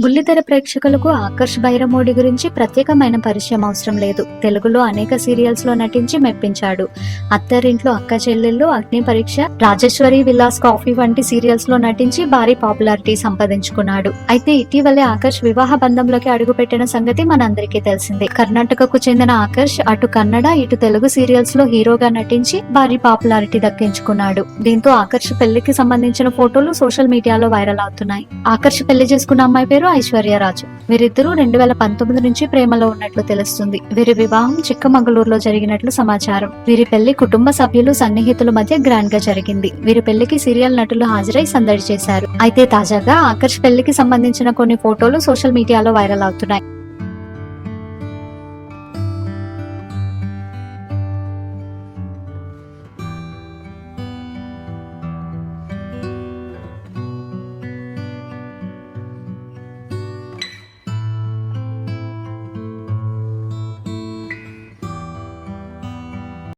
బుల్లితెర ప్రేక్షకులకు ఆకర్ష్ బైరమోడి గురించి ప్రత్యేకమైన పరిచయం అవసరం లేదు. తెలుగులో అనేక సీరియల్స్లో నటించి మెప్పించాడు. అత్తరింట్లో అక్క చెల్లెళ్ళు అగ్ని పరీక్ష రాజేశ్వరి విలాస్ కాఫీ వంటి సీరియల్స్లో నటించి భారీ పాపులారిటీ సంపాదించుకున్నాడు. అయితే ఇటీవలే ఆకర్ష్ వివాహ బంధంలోకి అడుగుపెట్టిన సంగతి మనందరికీ తెలిసిందే. కర్ణాటకకు చెందిన ఆకర్ష్ అటు కన్నడ ఇటు తెలుగు సీరియల్స్లో హీరోగా నటించి భారీ పాపులారిటీ దక్కించుకున్నాడు. దీంతో ఆకర్ష్ పెళ్ళికి సంబంధించిన ఫోటోలు సోషల్ మీడియాలో వైరల్ అవుతున్నాయి. ఆకర్ష్ పెళ్ళి చేసుకున్న అమ్మాయి పేరు ఐశ్వర్యరాజు. వీరిద్దరూ రెండు వేల పంతొమ్మిది నుంచి ప్రేమలో ఉన్నట్లు తెలుస్తుంది. వీరి వివాహం చిక్కమంగళూరులో జరిగినట్లు సమాచారం. వీరి పెళ్ళి కుటుంబ సభ్యులు సన్నిహితుల మధ్య గ్రాండ్గా జరిగింది. వీరి పెళ్ళికి సీరియల్ నటులు హాజరై సందడి చేశారు. అయితే తాజాగా ఆకర్ష్ పెళ్ళికి సంబంధించిన కొన్ని ఫోటోలు సోషల్ మీడియాలో వైరల్ అవుతున్నాయి.